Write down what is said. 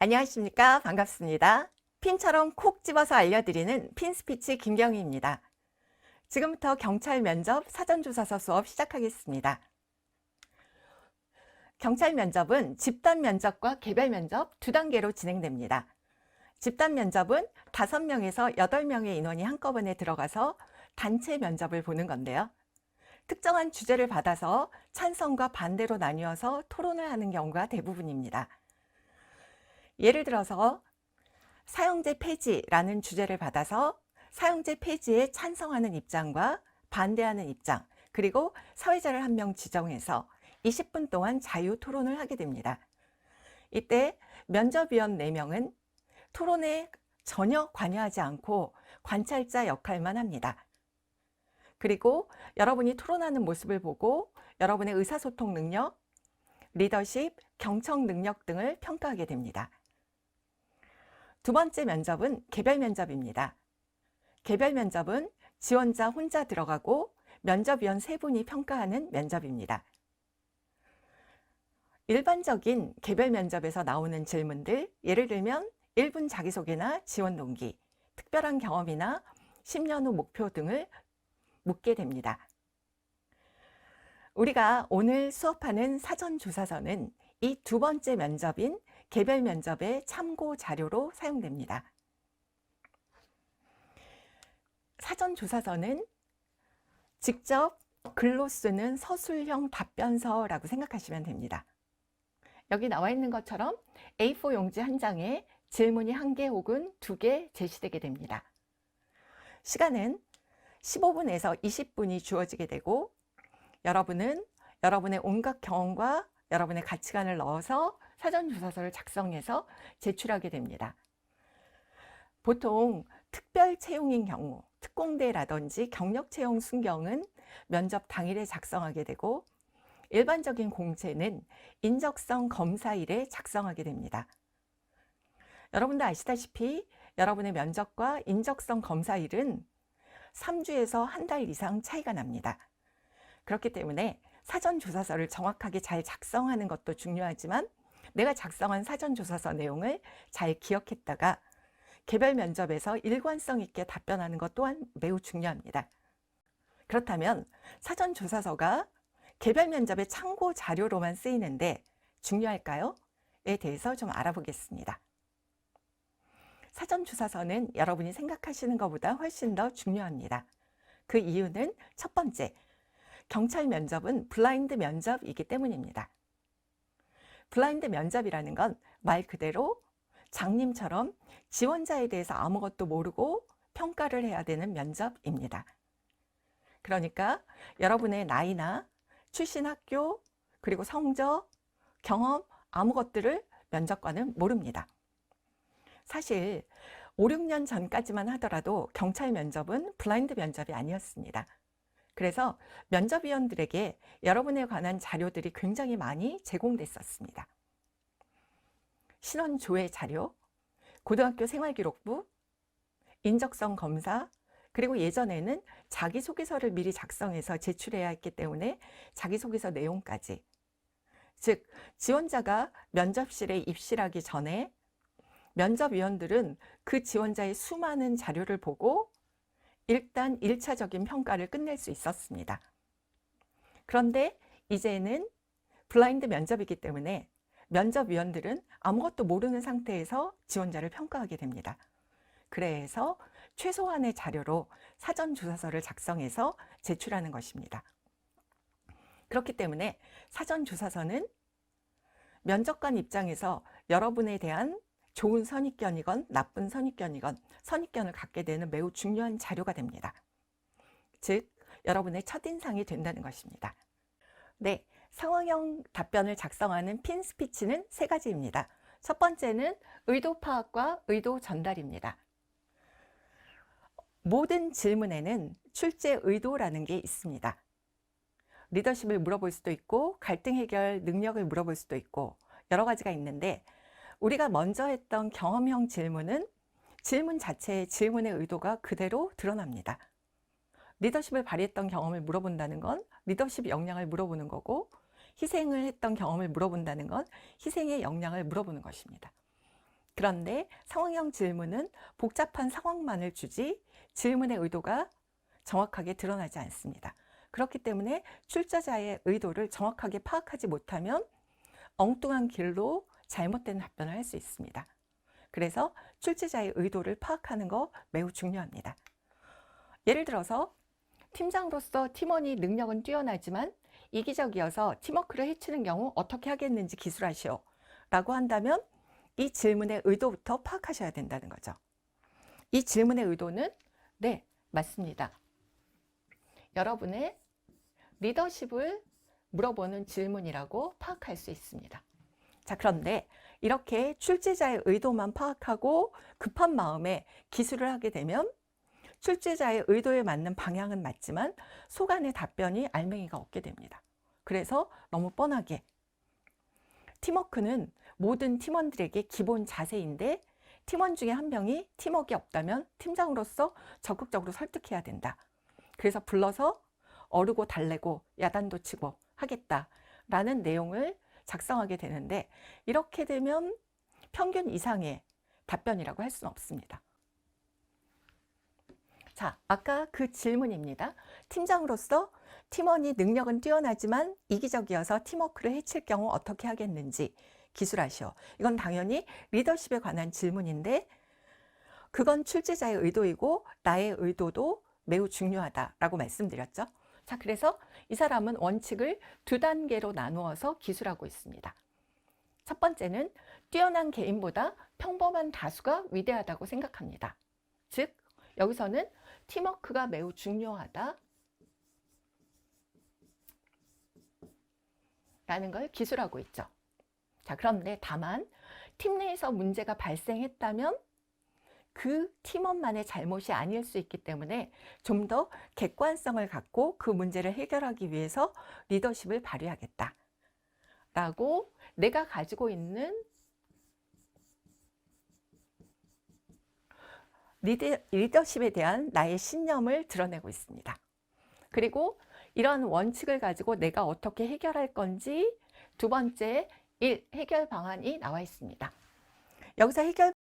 안녕하십니까. 반갑습니다. 핀처럼 콕 집어서 알려드리는 핀스피치 김경희입니다. 지금부터 경찰 면접 사전조사서 수업 시작하겠습니다. 경찰 면접은 집단 면접과 개별 면접 두 단계로 진행됩니다. 집단 면접은 5명에서 8명의 인원이 한꺼번에 들어가서 단체 면접을 보는 건데요. 특정한 주제를 받아서 찬성과 반대로 나뉘어서 토론을 하는 경우가 대부분입니다. 예를 들어서 사형제 폐지라는 주제를 받아서 사형제 폐지에 찬성하는 입장과 반대하는 입장, 그리고 사회자를 한 명 지정해서 20분 동안 자유 토론을 하게 됩니다. 이때 면접위원 4명은 토론에 전혀 관여하지 않고 관찰자 역할만 합니다. 그리고 여러분이 토론하는 모습을 보고 여러분의 의사소통 능력, 리더십, 경청 능력 등을 평가하게 됩니다. 두 번째 면접은 개별 면접입니다. 개별 면접은 지원자 혼자 들어가고 면접위원 세 분이 평가하는 면접입니다. 일반적인 개별 면접에서 나오는 질문들, 예를 들면 1분 자기소개나 지원 동기, 특별한 경험이나 10년 후 목표 등을 묻게 됩니다. 우리가 오늘 수업하는 사전조사서는 이 두 번째 면접인 개별 면접의 참고 자료로 사용됩니다. 사전 조사서는 직접 글로 쓰는 서술형 답변서라고 생각하시면 됩니다. 여기 나와 있는 것처럼 A4 용지 한 장에 질문이 한 개 혹은 두 개 제시되게 됩니다. 시간은 15분에서 20분이 주어지게 되고 여러분은 여러분의 온갖 경험과 여러분의 가치관을 넣어서 사전조사서를 작성해서 제출하게 됩니다. 보통 특별 채용인 경우, 특공대라든지 경력 채용 순경은 면접 당일에 작성하게 되고 일반적인 공채는 인적성 검사일에 작성하게 됩니다. 여러분도 아시다시피 여러분의 면접과 인적성 검사일은 3주에서 한 달 이상 차이가 납니다. 그렇기 때문에 사전 조사서를 정확하게 잘 작성하는 것도 중요하지만 내가 작성한 사전조사서 내용을 잘 기억했다가 개별 면접에서 일관성 있게 답변하는 것 또한 매우 중요합니다. 그렇다면 사전조사서가 개별 면접의 참고 자료로만 쓰이는데 중요할까요? 에 대해서 좀 알아보겠습니다. 사전조사서는 여러분이 생각하시는 것보다 훨씬 더 중요합니다. 그 이유는 첫 번째, 경찰 면접은 블라인드 면접이기 때문입니다. 블라인드 면접이라는 건 말 그대로 장님처럼 지원자에 대해서 아무것도 모르고 평가를 해야 되는 면접입니다. 그러니까 여러분의 나이나 출신 학교, 그리고 성적, 경험, 아무것들을 면접관은 모릅니다. 사실 5, 6년 전까지만 하더라도 경찰 면접은 블라인드 면접이 아니었습니다. 그래서 면접위원들에게 여러분에 관한 자료들이 굉장히 많이 제공됐었습니다. 신원 조회 자료, 고등학교 생활기록부, 인적성 검사, 그리고 예전에는 자기소개서를 미리 작성해서 제출해야 했기 때문에 자기소개서 내용까지. 즉, 지원자가 면접실에 입실하기 전에 면접위원들은 그 지원자의 수많은 자료를 보고 일단 1차적인 평가를 끝낼 수 있었습니다. 그런데 이제는 블라인드 면접이기 때문에 면접위원들은 아무것도 모르는 상태에서 지원자를 평가하게 됩니다. 그래서 최소한의 자료로 사전 조사서를 작성해서 제출하는 것입니다. 그렇기 때문에 사전 조사서는 면접관 입장에서 여러분에 대한 좋은 선입견이건 나쁜 선입견이건 선입견을 갖게 되는 매우 중요한 자료가 됩니다. 즉, 여러분의 첫인상이 된다는 것입니다. 네, 상황형 답변을 작성하는 핀 스피치는 세 가지입니다. 첫 번째는 의도 파악과 의도 전달입니다. 모든 질문에는 출제 의도라는 게 있습니다. 리더십을 물어볼 수도 있고 갈등 해결 능력을 물어볼 수도 있고 여러 가지가 있는데 우리가 먼저 했던 경험형 질문은 질문 자체의 질문의 의도가 그대로 드러납니다. 리더십을 발휘했던 경험을 물어본다는 건 리더십 역량을 물어보는 거고 희생을 했던 경험을 물어본다는 건 희생의 역량을 물어보는 것입니다. 그런데 상황형 질문은 복잡한 상황만을 주지 질문의 의도가 정확하게 드러나지 않습니다. 그렇기 때문에 출제자의 의도를 정확하게 파악하지 못하면 엉뚱한 길로 잘못된 답변을 할 수 있습니다. 그래서 출제자의 의도를 파악하는 거 매우 중요합니다. 예를 들어서 팀장으로서 팀원이 능력은 뛰어나지만 이기적이어서 팀워크를 해치는 경우 어떻게 하겠는지 기술하시오. 라고 한다면 이 질문의 의도부터 파악하셔야 된다는 거죠. 이 질문의 의도는 네, 맞습니다. 여러분의 리더십을 물어보는 질문이라고 파악할 수 있습니다. 자, 그런데 이렇게 출제자의 의도만 파악하고 급한 마음에 기술을 하게 되면 출제자의 의도에 맞는 방향은 맞지만 속안의 답변이 알맹이가 없게 됩니다. 그래서 너무 뻔하게 팀워크는 모든 팀원들에게 기본 자세인데 팀원 중에 한 명이 팀워크가 없다면 팀장으로서 적극적으로 설득해야 된다. 그래서 불러서 어르고 달래고 야단도 치고 하겠다라는 내용을 작성하게 되는데 이렇게 되면 평균 이상의 답변이라고 할 수는 없습니다. 자, 아까 그 질문입니다. 팀장으로서 팀원이 능력은 뛰어나지만 이기적이어서 팀워크를 해칠 경우 어떻게 하겠는지 기술하시오. 이건 당연히 리더십에 관한 질문인데 그건 출제자의 의도이고 나의 의도도 매우 중요하다라고 말씀드렸죠. 자, 그래서 이 사람은 원칙을 두 단계로 나누어서 기술하고 있습니다. 첫 번째는 뛰어난 개인보다 평범한 다수가 위대하다고 생각합니다. 즉, 여기서는 팀워크가 매우 중요하다. 라는 걸 기술하고 있죠. 자, 그런데 다만 팀 내에서 문제가 발생했다면 그 팀원만의 잘못이 아닐 수 있기 때문에 좀 더 객관성을 갖고 그 문제를 해결하기 위해서 리더십을 발휘하겠다. 라고 내가 가지고 있는 리더, 리더십에 대한 나의 신념을 드러내고 있습니다. 그리고 이런 원칙을 가지고 내가 어떻게 해결할 건지 두 번째 1. 해결 방안이 나와 있습니다. 여기서 해결